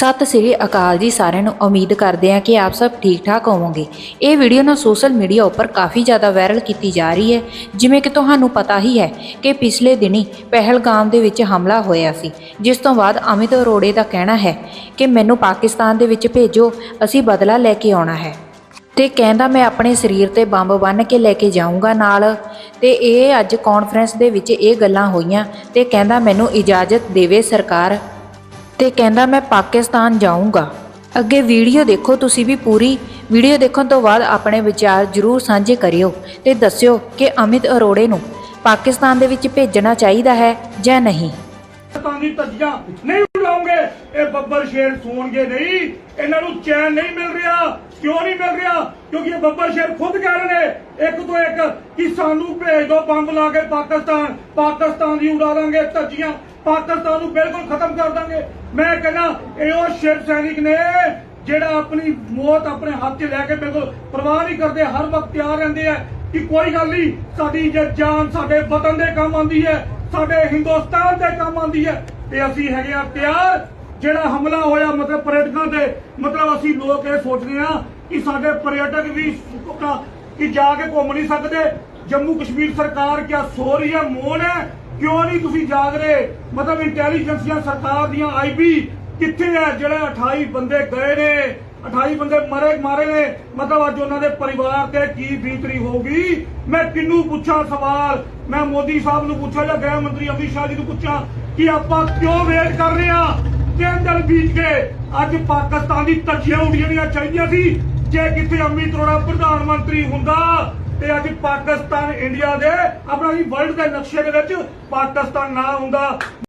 ਸਤਿ ਸ੍ਰੀ ਅਕਾਲ ਜੀ ਸਾਰਿਆਂ ਨੂੰ। ਉਮੀਦ ਕਰਦੇ ਹਾਂ ਕਿ ਆਪ ਸਭ ਠੀਕ ਠਾਕ ਹੋਵੋਗੇ। ਇਹ ਵੀਡੀਓ ਨਾ ਸੋਸ਼ਲ ਮੀਡੀਆ ਉੱਪਰ ਕਾਫੀ ਜ਼ਿਆਦਾ ਵਾਇਰਲ ਕੀਤੀ ਜਾ ਰਹੀ ਹੈ। ਜਿਵੇਂ ਕਿ ਤੁਹਾਨੂੰ ਪਤਾ ਹੀ ਹੈ ਕਿ ਪਿਛਲੇ ਦਿਨੀ ਪਹਿਲਗਾਮ ਦੇ ਵਿੱਚ ਹਮਲਾ ਹੋਇਆ ਸੀ। ਜਿਸ ਤੋਂ ਬਾਅਦ ਅਮਿਤ ਅਰੋੜੇ ਦਾ ਕਹਿਣਾ ਹੈ ਕਿ ਮੈਨੂੰ ਪਾਕਿਸਤਾਨ ਦੇ ਵਿੱਚ ਭੇਜੋ, ਅਸੀਂ ਬਦਲਾ ਲੈ ਕੇ ਆਉਣਾ ਹੈ। ਤੇ ਕਹਿੰਦਾ, ਮੈਂ ਆਪਣੇ ਸਰੀਰ ਤੇ ਬੰਬ ਬੰਨ ਕੇ ਲੈ ਕੇ ਜਾਊਂਗਾ ਨਾਲ। ਤੇ ਇਹ ਅੱਜ ਕਾਨਫਰੰਸ ਦੇ ਵਿੱਚ ਇਹ ਗੱਲਾਂ ਹੋਈਆਂ ਤੇ ਕਹਿੰਦਾ, ਮੈਨੂੰ ਇਜਾਜ਼ਤ ਦੇਵੇ ਸਰਕਾਰ। ਤੇ ਕਹਿੰਦਾ, ਮੈਂ ਪਾਕਿਸਤਾਨ ਜਾਊਂਗਾ। ਅੱਗੇ ਵੀਡੀਓ ਦੇਖੋ, ਤੁਸੀਂ ਵੀ ਪੂਰੀ ਵੀਡੀਓ ਦੇਖਣ ਤੋਂ ਬਾਅਦ ਆਪਣੇ ਵਿਚਾਰ ਜਰੂਰ ਸਾਂਝੇ ਕਰਿਓ ਤੇ ਦੱਸਿਓ ਕਿ ਅਮਿਤ ਅਰੋੜੇ ਨੂੰ ਪਾਕਿਸਤਾਨ ਦੇ ਵਿੱਚ ਭੇਜਣਾ ਚਾਹੀਦਾ ਹੈ ਜਾਂ ਨਹੀਂ। ਪਾਕਿਸਤਾਨੀ ਤੱਜੀਆਂ ਨਹੀਂ ਉਡਾਉਂਗੇ। ਇਹ ਬੱਬਰ ਸ਼ੇਰ ਸੋਣਗੇ ਨਹੀਂ। ਇਹਨਾਂ ਨੂੰ ਚੈਨ ਨਹੀਂ ਮਿਲ ਰਿਹਾ। ਕਿਉਂ ਨਹੀਂ ਮਿਲ ਰਿਹਾ? ਕਿਉਂਕਿ ਇਹ ਬੱਬਰ ਸ਼ੇਰ ਖੁਦ ਕਹਿ ਰਹੇ ਨੇ, ਇੱਕ ਤੋਂ ਇੱਕ ਕਿ ਸਾਨੂੰ ਭੇਜ ਦਿਓ ਬੰਬ ਲਾ ਕੇ ਪਾਕਿਸਤਾਨ। ਪਾਕਿਸਤਾਨ ਦੀ ਉਡਾ ਦਾਂਗੇ ਤੱਜੀਆਂ ਪਾਕਿਸਤਾਨ ਨੂੰ ਬਿਲਕੁਲ ਖਤਮ ਕਰ ਦਾਂਗੇ। ਮੈਂ ਕਹਿੰਦਾ, ਇਹ ਉਹ ਸ਼ੇਰ ਸੈਨਿਕ ਨੇ ਜਿਹੜਾ ਆਪਣੀ ਮੌਤ ਆਪਣੇ ਹੱਥ 'ਚ ਲੈ ਕੇ ਬਿਲਕੁਲ ਪਰਵਾਹ ਨਹੀਂ ਕਰਦੇ, ਹਰ ਵਕਤ ਤਿਆਰ ਰਹਿੰਦੇ ਆ ਕਿ ਕੋਈ ਗੱਲ ਨਹੀਂ, ਸਾਡੀ ਜੇ ਜਾਨ ਸਾਡੇ ਵਤਨ ਦੇ ਕੰਮ ਆਉਂਦੀ ਹੈ, ਸਾਡੇ ਹਿੰਦੁਸਤਾਨ ਦੇ ਕੰਮ ਆਉਂਦੀ ਹੈ। ਤੇ ਅਸੀਂ ਹੈਗੇ ਆ ਤਿਆਰ ਜਿਹੜਾ ਹਮਲਾ ਹੋਇਆ ਮਤਲਬ ਪਰਯਟਕਾਂ ਤੇ, ਮਤਲਬ ਅਸੀਂ ਲੋਕ ਇਹ ਸੋਚਦੇ ਆ ਕਿ ਸਾਡੇ ਪਰਯਟਕ ਵੀ ਕਿ ਜਾ ਕੇ ਘੁੰਮ ਨਹੀਂ ਸਕਦੇ। ਜੰਮੂ ਕਸ਼ਮੀਰ ਸਰਕਾਰ ਕਿਆ ਸੋ ਰਹੀ ਹੈ ਮੌਨ ਹੈ? ਕਿਉਂ ਨਹੀਂ ਤੁਸੀਂ ਜਾਗ ਰਹੇ? ਮਤਲਬ ਇੰਟੈਲੀਜੈਂਸੀਆਂ ਸਰਕਾਰ ਦੀਆਂ ਆਈਬੀ ਕਿੱਥੇ ਹੈ? ਜਿਹੜੇ 28 ਬੰਦੇ ਗਏ ਨੇ 28 ਬੰਦੇ ਮਰੇ, ਮਾਰੇ ਨੇ। ਮਤਲਬ ਅੱਜ ਉਹਨਾਂ ਦੇ ਪਰਿਵਾਰ ਤੇ ਕੀ ਬੀਤਰੀ ਹੋਊਗੀ? ਮੈਂ ਕਿੰਨੂੰ ਪੁੱਛਾਂ ਸਵਾਲ? ਮੈਂ ਮੋਦੀ ਸਾਹਿਬ ਨੂੰ ਪੁੱਛਾਂ ਜਾਂ ਗ੍ਰਹਿ ਮੰਤਰੀ ਅਮਿਤ ਸ਼ਾਹ ਜੀ ਨੂੰ ਪੁੱਛਾਂ ਕਿ ਆਪਾਂ ਕਿਉਂ ਵੇਟ ਕਰ ਰਹੇ ਆ ਤਿੰਨ ਦਿਨ ਬੀਤ ਗਏ। ਅੱਜ ਪਾਕਿਸਤਾਨ ਦੀ ਧੱਜੀਆਂ ਉੱਡੀਆਂ ਚਾਹੀਦੀਆਂ ਸੀ। ਜੇ ਕਿਤੇ ਅਮਿਤ ਅਰੋੜਾ ਪ੍ਰਧਾਨ ਮੰਤਰੀ ਹੁੰਦਾ, ਤੇ ਅੱਜ ਪਾਕਿਸਤਾਨ ਇੰਡੀਆ ਦੇ ਆਪਣਾ ਵੀ ਵਰਲਡ ਦੇ ਨਕਸ਼ੇ ਦੇ ਵਿੱਚ ਪਾਕਿਸਤਾਨ ਨਾ ਹੁੰਦਾ।